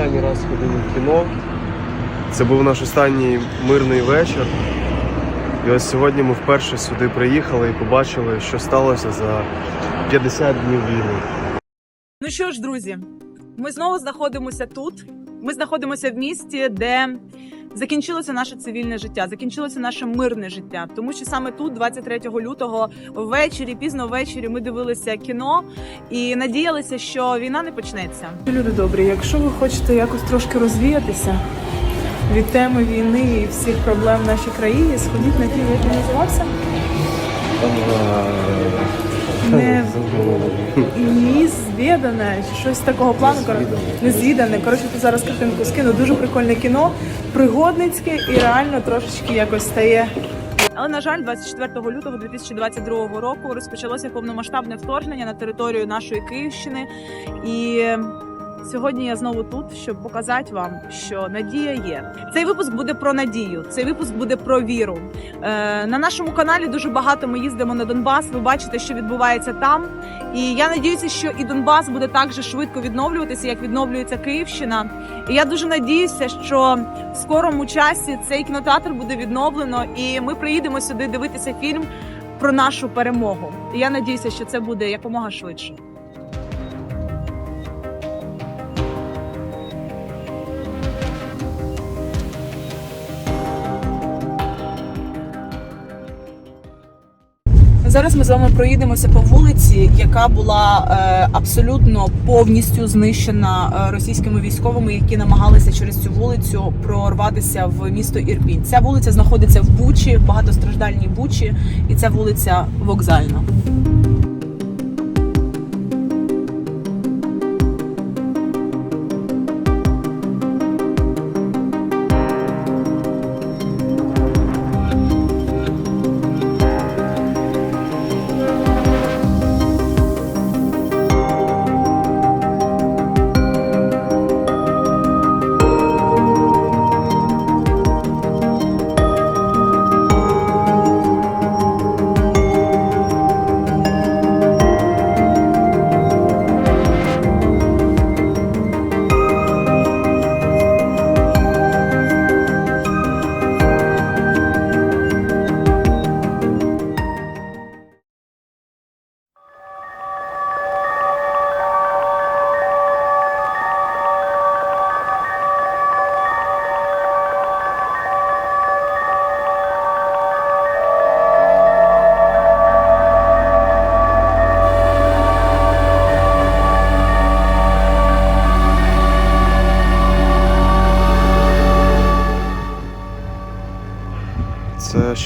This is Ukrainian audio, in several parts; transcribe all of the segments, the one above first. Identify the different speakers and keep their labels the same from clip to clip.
Speaker 1: останній раз ходили в кіно. Це був наш останній мирний вечір. І ось сьогодні ми вперше сюди приїхали і побачили, що сталося за 50 днів війни.
Speaker 2: Ну що ж, друзі, ми знову знаходимося тут. Ми знаходимося в місті, де закінчилося наше цивільне життя, закінчилося наше мирне життя. Тому що саме тут, 23 лютого, ввечері, пізно ввечері, ми дивилися кіно і надіялися, що війна не почнеться. Люди добрі, якщо ви хочете якось трошки розвіятися від теми війни і всіх проблем в нашій країні, сходіть на фільм, який називався Не Незвідане, щось такого плану. Незвідане. Коротше, ти зараз картинку скину. Дуже прикольне кіно, пригодницьке і реально трошечки якось стає. Але на жаль, 24 лютого 2022 року розпочалося повномасштабне вторгнення на територію нашої Київщини. І сьогодні я знову тут, щоб показати вам, що надія є. Цей випуск буде про надію. Цей випуск буде про віру. Е, на нашому каналі дуже багато ми їздимо на Донбас. Ви бачите, що відбувається там. І я надіюся, що і Донбас буде так же швидко відновлюватися, як відновлюється Київщина. І я дуже надіюся, що в скорому часі цей кінотеатр буде відновлено, і ми приїдемо сюди дивитися фільм про нашу перемогу. І я надіюся, що це буде якомога швидше. Зараз ми з вами проїдемося по вулиці, яка була е, абсолютно повністю знищена е, російськими військовими, які намагалися через цю вулицю прорватися в місто Ірпінь. Ця вулиця знаходиться в Бучі, багатостраждальній Бучі, і ця вулиця вокзальна.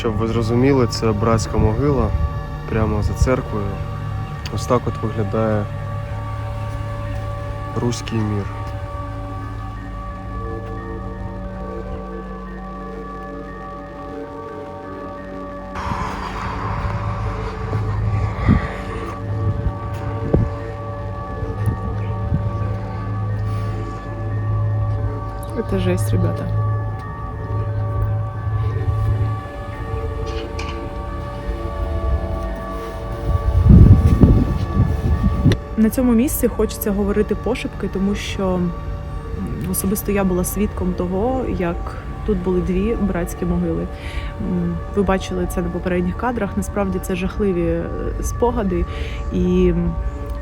Speaker 1: Щоб ви зрозуміли, це братська могила прямо за церквою. Ось так от виглядає руський мір.
Speaker 2: Это жесть, ребята. На цьому місці хочеться говорити пошепки, тому що особисто я була свідком того, як тут були дві братські могили. Ви бачили це на попередніх кадрах. Насправді це жахливі е, спогади. І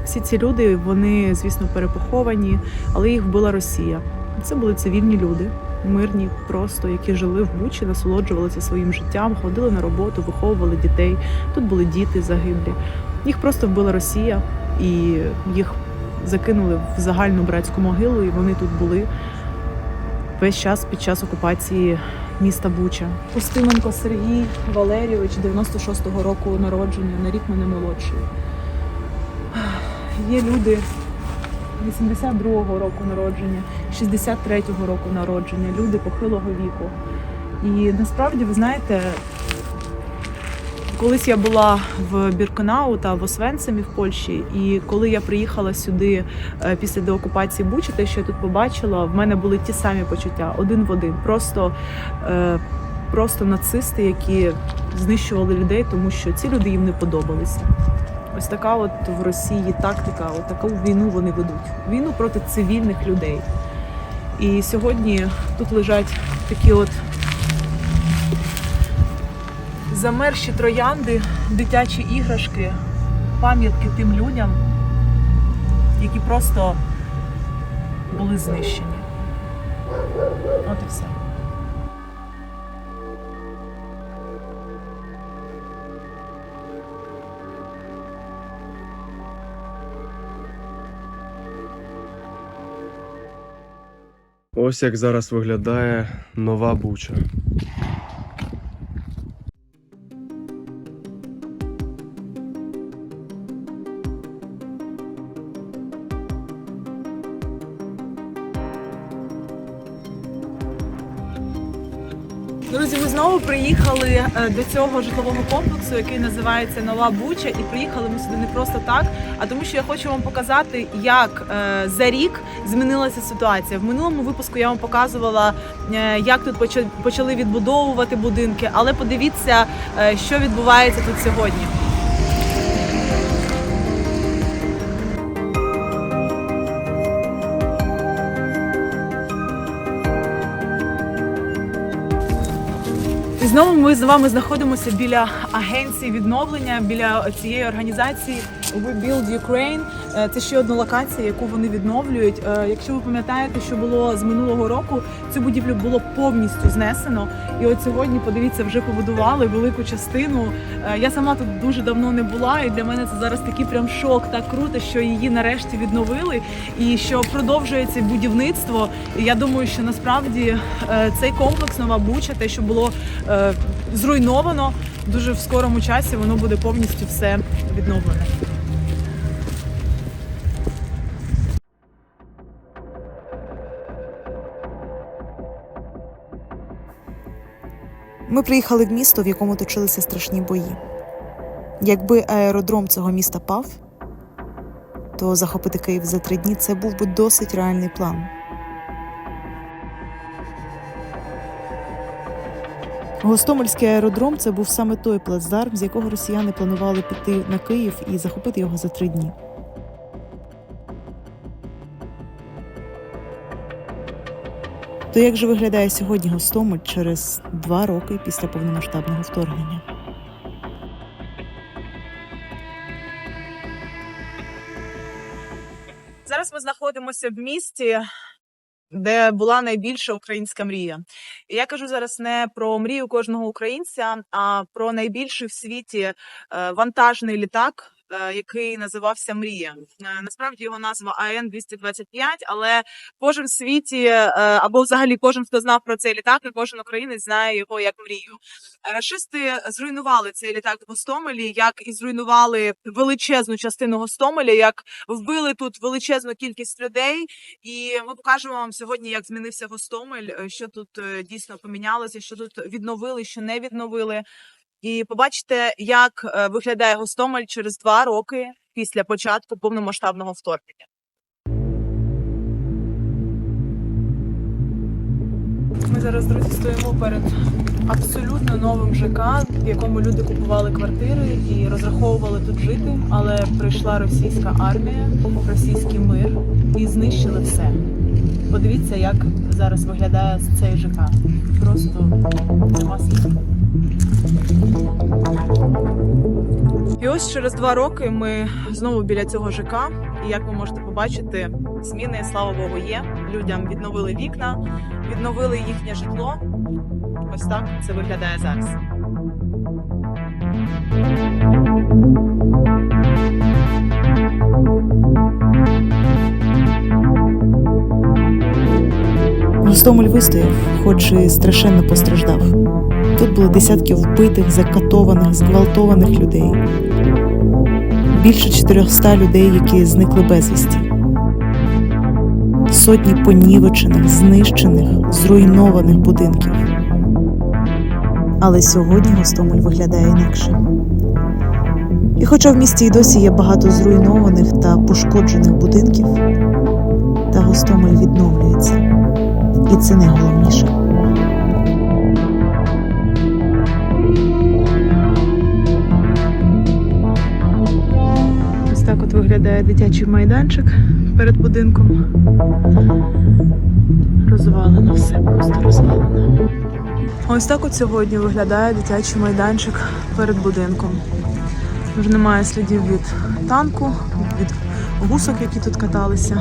Speaker 2: всі ці люди, вони, звісно, перепоховані, але їх вбила Росія. Це були цивільні люди, мирні, просто які жили в Бучі, насолоджувалися своїм життям, ходили на роботу, виховували дітей. Тут були діти загиблі. Їх просто вбила Росія, і їх закинули в загальну братську могилу, і вони тут були весь час під час окупації міста Буча. Устименко Сергій Валерійович, 96-го року народження, на рік мене молодший. Є люди 82-го року народження, 63-го року народження, люди похилого віку. І насправді, ви знаєте, колись я була в Біркенау та в Освенцимі в Польщі, і коли я приїхала сюди е, після деокупації Бучі, те, що я тут побачила, в мене були ті самі почуття один в один. Просто, е, просто нацисти, які знищували людей, тому що ці люди їм не подобалися. Ось така от в Росії тактика, от таку війну вони ведуть. Війну проти цивільних людей. І сьогодні тут лежать такі от замерші троянди, дитячі іграшки, пам'ятки тим людям, які просто були знищені. От і все.
Speaker 1: Ось як зараз виглядає нова буча.
Speaker 2: До цього житлового комплексу, який називається Нова Буча. І приїхали ми сюди не просто так, а тому, що я хочу вам показати, як е, за рік змінилася ситуація. В минулому випуску я вам показувала, е, як тут поча- почали відбудовувати будинки, але подивіться, е, що відбувається тут сьогодні. Ми з вами знаходимося біля агенції відновлення, біля цієї організації We Build Ukraine. Е, Це ще одна локація, яку вони відновлюють. Е, Якщо ви пам'ятаєте, що було з минулого року, цю будівлю було повністю знесено. І от сьогодні, подивіться, вже побудували велику частину. Е, Я сама тут дуже давно не була, і для мене це зараз такий прям шок. Так круто, що її нарешті відновили, і що продовжується будівництво. І я думаю, що насправді цей комплекс Нова Буча, те, що було зруйновано, дуже в скорому часі воно буде повністю все відновлене.
Speaker 3: Ми приїхали в місто, в якому точилися страшні бої. Якби аеродром цього міста пав, то захопити Київ за три дні це був би досить реальний план. Гостомельський аеродром це був саме той плацдарм, з якого росіяни планували піти на Київ і захопити його за три дні. То як же виглядає сьогодні Гостомель через два роки після повномасштабного вторгнення?
Speaker 2: Зараз ми знаходимося в місті, де була найбільша українська мрія. І я кажу зараз не про мрію кожного українця, а про найбільший в світі е, вантажний літак. Е, Який називався Мрія. Е, Насправді його назва АН 225 але кожен в світі, е, або взагалі кожен, хто знав про цей літак, і кожен українець знає його як мрію. Рашисти зруйнували цей літак в Гостомелі, як і зруйнували величезну частину Гостомеля, як вбили тут величезну кількість людей. І ми покажемо вам сьогодні, як змінився Гостомель, що тут дійсно помінялося, що тут відновили, що не відновили. І побачите, як е, виглядає Гостомель через два роки після початку повномасштабного вторгнення. Ми зараз, друзі, стоїмо перед абсолютно новим ЖК, в якому люди купували квартири і розраховували тут жити. Але прийшла російська армія, російський мир і знищили все. Подивіться, як зараз виглядає цей ЖК. Просто слів. І ось через два роки ми знову біля цього ЖК. І як ви можете побачити, Зміни, слава Богу, є. Людям відновили вікна, відновили їхнє житло. Ось так це виглядає зараз.
Speaker 3: Гостомель вистояв, хоч і страшенно постраждав. Тут було десятки вбитих, закатованих, зґвалтованих людей. Більше 400 людей, які зникли безвісті. Сотні понівечених, знищених, зруйнованих будинків. Але сьогодні Гостомель виглядає інакше. І хоча в місті й досі є багато зруйнованих та пошкоджених будинків, та Гостомель відновлюється. І це найголовніше.
Speaker 2: Виглядає дитячий майданчик перед будинком. Розвалено все, просто розвалено. Ось так от сьогодні виглядає дитячий майданчик перед будинком. Вже немає слідів від танку, від гусок, які тут каталися.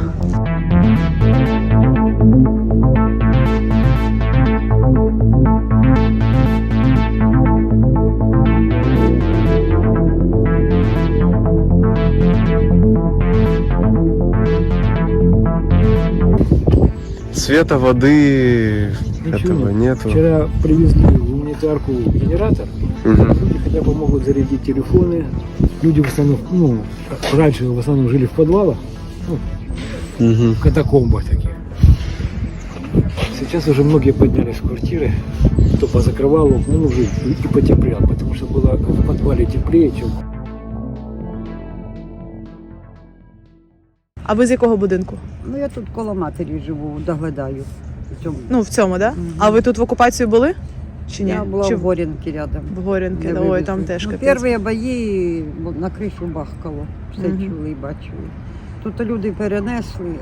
Speaker 1: Света, воды,
Speaker 4: Ничего.
Speaker 1: этого нету.
Speaker 4: Вчера привезли гуманитарку генератор.
Speaker 1: Мгм.
Speaker 4: Люди хотя бы могут зарядить телефоны. Люди в основном, ну, раньше в основном жили в подвалах,
Speaker 1: Мгм.
Speaker 4: в катакомбах таких. Сейчас уже многие поднялись в квартиры, кто позакрывал окна, ну, уже и и потеплел, потому что было в подвале теплее, чем
Speaker 2: А ви з якого будинку?
Speaker 5: Ну я тут коло матері живу, доглядаю. в цьому.
Speaker 2: Ну, в цьому, да?
Speaker 5: Мгм.
Speaker 2: А ви тут в окупацію були? Чи ні?
Speaker 5: Я була
Speaker 2: Чи
Speaker 5: в Горенке рядом.
Speaker 2: в Горінки?
Speaker 5: де
Speaker 2: Ой, там теж
Speaker 5: ну,
Speaker 2: капець.
Speaker 5: Перші бої на кришу бахкало. Все
Speaker 2: Мгм.
Speaker 5: чули і бачили. Тут люди перенесли.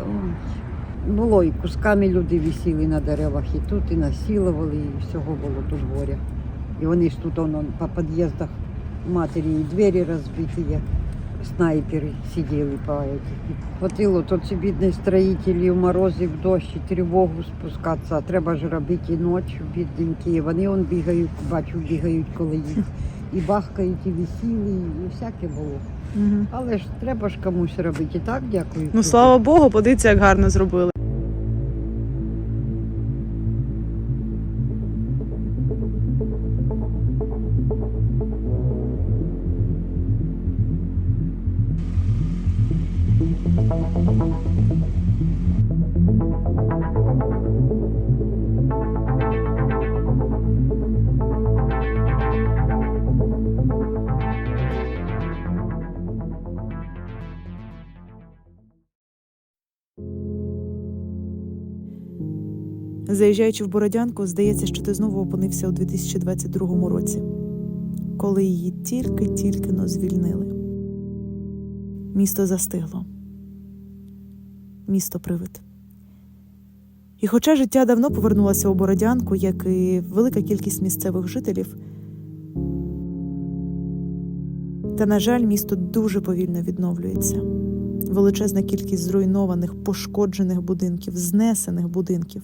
Speaker 5: Було і кусками люди висіли на деревах, і тут, і насілували, і всього було тут горя. І вони ж тут воно, по під'їздах матері і двері розбиті є. Снайпери сиділи по. Хватило тут ці бідні строїтелі в морозі, в дощ, тривогу спускатися. А треба ж робити і ночі, бідненькі. Вони он бігають, бачу, бігають, коли їх. І бахкають, і весілі, і всяке було.
Speaker 2: Угу.
Speaker 5: Але ж треба ж комусь робити. І так дякую.
Speaker 2: Ну, слава Богу, подивіться, як гарно зробили.
Speaker 3: Заїжджаючи в Бородянку, здається, що ти знову опинився у 2022 році, коли її тільки-тільки звільнили. Місто застигло. Місто привид. І хоча життя давно повернулося у Бородянку, як і велика кількість місцевих жителів, та, на жаль, місто дуже повільно відновлюється. Величезна кількість зруйнованих, пошкоджених будинків, знесених будинків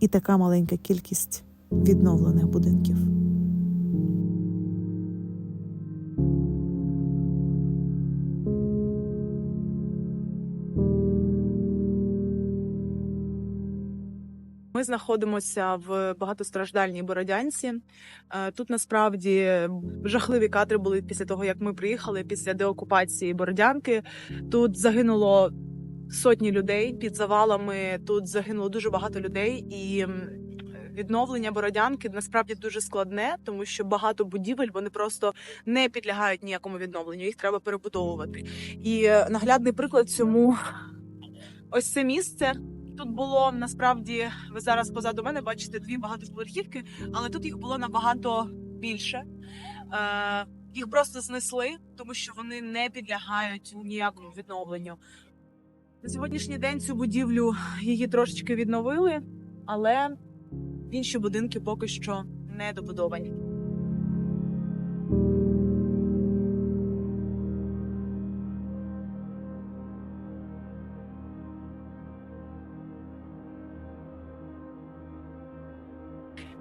Speaker 3: і така маленька кількість відновлених будинків.
Speaker 2: Ми знаходимося в багатостраждальній Бородянці. Е, Тут насправді жахливі кадри були після того, як ми приїхали після деокупації Бородянки. Тут загинуло сотні людей під завалами. Тут загинуло дуже багато людей і. Відновлення бородянки насправді дуже складне, тому що багато будівель вони просто не підлягають ніякому відновленню. Їх треба перебудовувати. І е, наглядний приклад цьому ось це місце. Тут було насправді ви зараз позаду мене бачите дві багатоповерхівки, але тут їх було набагато більше. Е, їх просто знесли, тому що вони не підлягають ніякому відновленню. На сьогоднішній день цю будівлю її трошечки відновили, але інші будинки поки що не добудовані.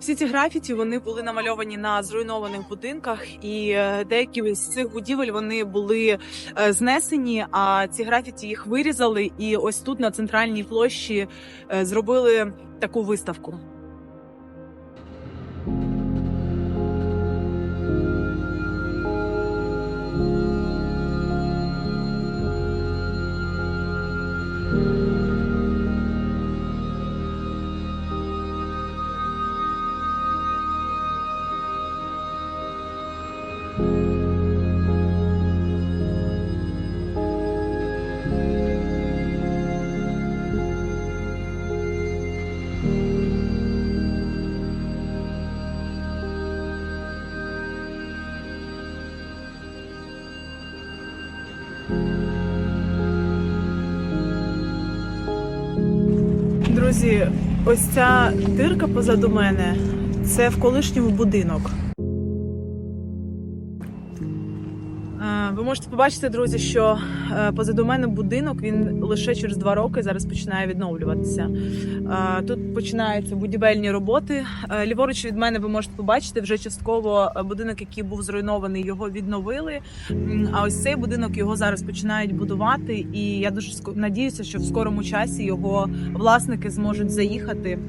Speaker 2: Всі ці графіті вони були намальовані на зруйнованих будинках, і е, деякі з цих будівель вони були е, знесені. А ці графіті їх вирізали. І ось тут на центральній площі е, зробили таку виставку. Ось ця дирка позаду мене це в колишньому будинок. Ви можете побачити, друзі, що е, позаду мене будинок він лише через два роки зараз починає відновлюватися. Е, Тут починаються будівельні роботи. Е, Ліворуч від мене ви можете побачити вже частково е, будинок, який був зруйнований, його відновили. А ось цей будинок його зараз починають будувати. І я дуже надіюся, що в скорому часі його власники зможуть заїхати.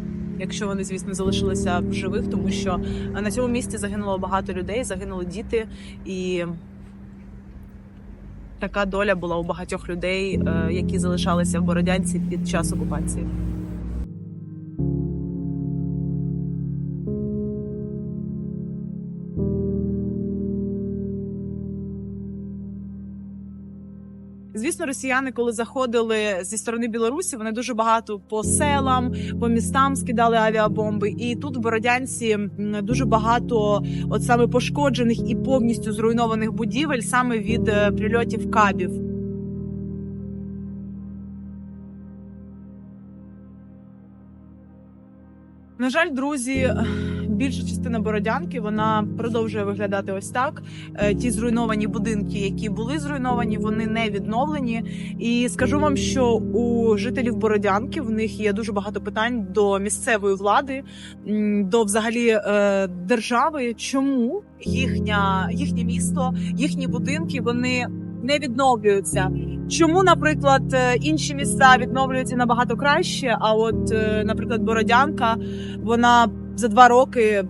Speaker 2: Якщо вони, звісно, залишилися в живих, тому що е, на цьому місці загинуло багато людей, загинули діти, і така доля була у багатьох людей, е, які залишалися в Бородянці під час окупації. Звісно, росіяни, коли заходили зі сторони Білорусі, вони дуже багато по селам, по містам скидали авіабомби. І тут в Бородянці дуже багато от саме пошкоджених і повністю зруйнованих будівель саме від е, прильотів кабів. На жаль, друзі, більша частина Бородянки вона продовжує виглядати ось так. Е, Ті зруйновані будинки, які були зруйновані, вони не відновлені. І скажу вам, що у жителів Бородянки в них є дуже багато питань до місцевої влади, до взагалі е, держави. Чому їхня їхнє місто, їхні будинки вони не відновлюються? Чому, наприклад, е, інші міста відновлюються набагато краще? А от, е, наприклад, Бородянка, вона за два роки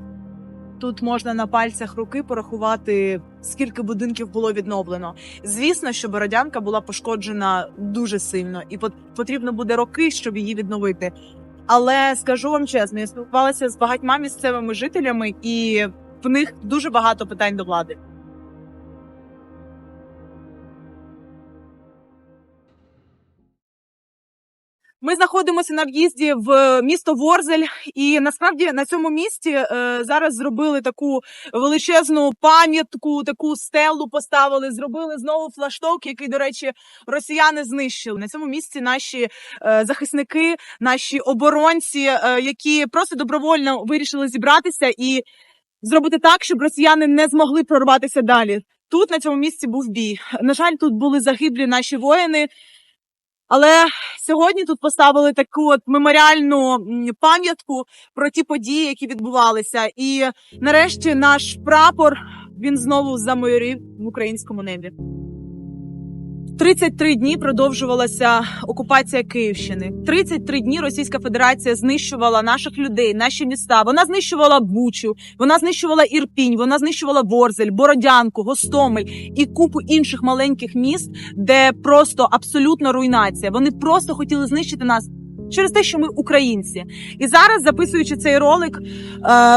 Speaker 2: тут можна на пальцях руки порахувати, скільки будинків було відновлено. Звісно, що Бородянка була пошкоджена дуже сильно, і пот- потрібно буде роки, щоб її відновити. Але скажу вам чесно, я спілкувалася з багатьма місцевими жителями, і в них дуже багато питань до влади. Ми знаходимося на в'їзді в місто Ворзель, і насправді на цьому місці е, зараз зробили таку величезну пам'ятку, таку стелу поставили. Зробили знову флашток, який, до речі, росіяни знищили. На цьому місці наші е, захисники, наші оборонці, е, які просто добровольно вирішили зібратися і зробити так, щоб росіяни не змогли прорватися далі. Тут на цьому місці був бій. На жаль, тут були загиблі наші воїни. Але сьогодні тут поставили таку от меморіальну пам'ятку про ті події, які відбувалися. І нарешті наш прапор він знову замайорів в українському небі. 33 дні продовжувалася окупація Київщини. 33 дні Російська Федерація знищувала наших людей, наші міста. Вона знищувала Бучу, вона знищувала Ірпінь, вона знищувала Ворзель, Бородянку, Гостомель і купу інших маленьких міст, де просто абсолютна руйнація. Вони просто хотіли знищити нас. Через те, що ми українці, і зараз, записуючи цей ролик, е,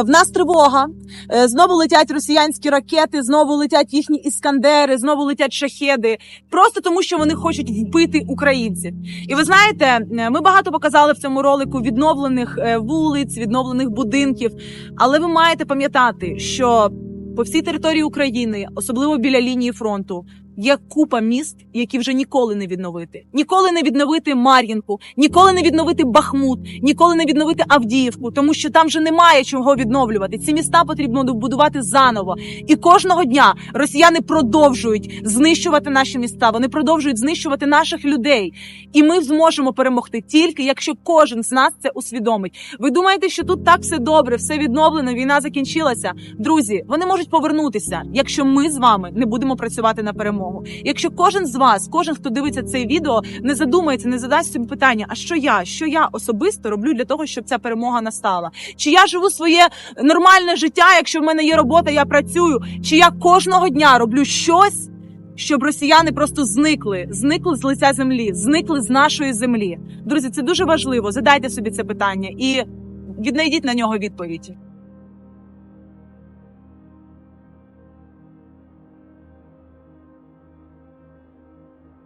Speaker 2: в нас тривога. Е, знову летять росіянські ракети, знову летять їхні іскандери, знову летять шахеди. Просто тому, що вони хочуть вбити українців. І ви знаєте, е, ми багато показали в цьому ролику відновлених вулиць, відновлених будинків. Але ви маєте пам'ятати, що по всій території України, особливо біля лінії фронту, Є купа міст, які вже ніколи не відновити. Ніколи не відновити Мар'їнку, ніколи не відновити Бахмут, ніколи не відновити Авдіївку, тому що там вже немає чого відновлювати. Ці міста потрібно будувати заново. І кожного дня росіяни продовжують знищувати наші міста. Вони продовжують знищувати наших людей. І ми зможемо перемогти тільки якщо кожен з нас це усвідомить. Ви думаєте, що тут так все добре, все відновлено, війна закінчилася? Друзі, вони можуть повернутися, якщо ми з вами не будемо працювати на перемогу. Якщо кожен з вас, кожен хто дивиться це відео, не задумається, не задасть собі питання: а що я, що я особисто роблю для того, щоб ця перемога настала? Чи я живу своє нормальне життя? Якщо в мене є робота, я працюю, чи я кожного дня роблю щось? Щоб росіяни просто зникли, зникли з лиця землі, зникли з нашої землі. Друзі, це дуже важливо. Задайте собі це питання і віднайдіть на нього відповідь.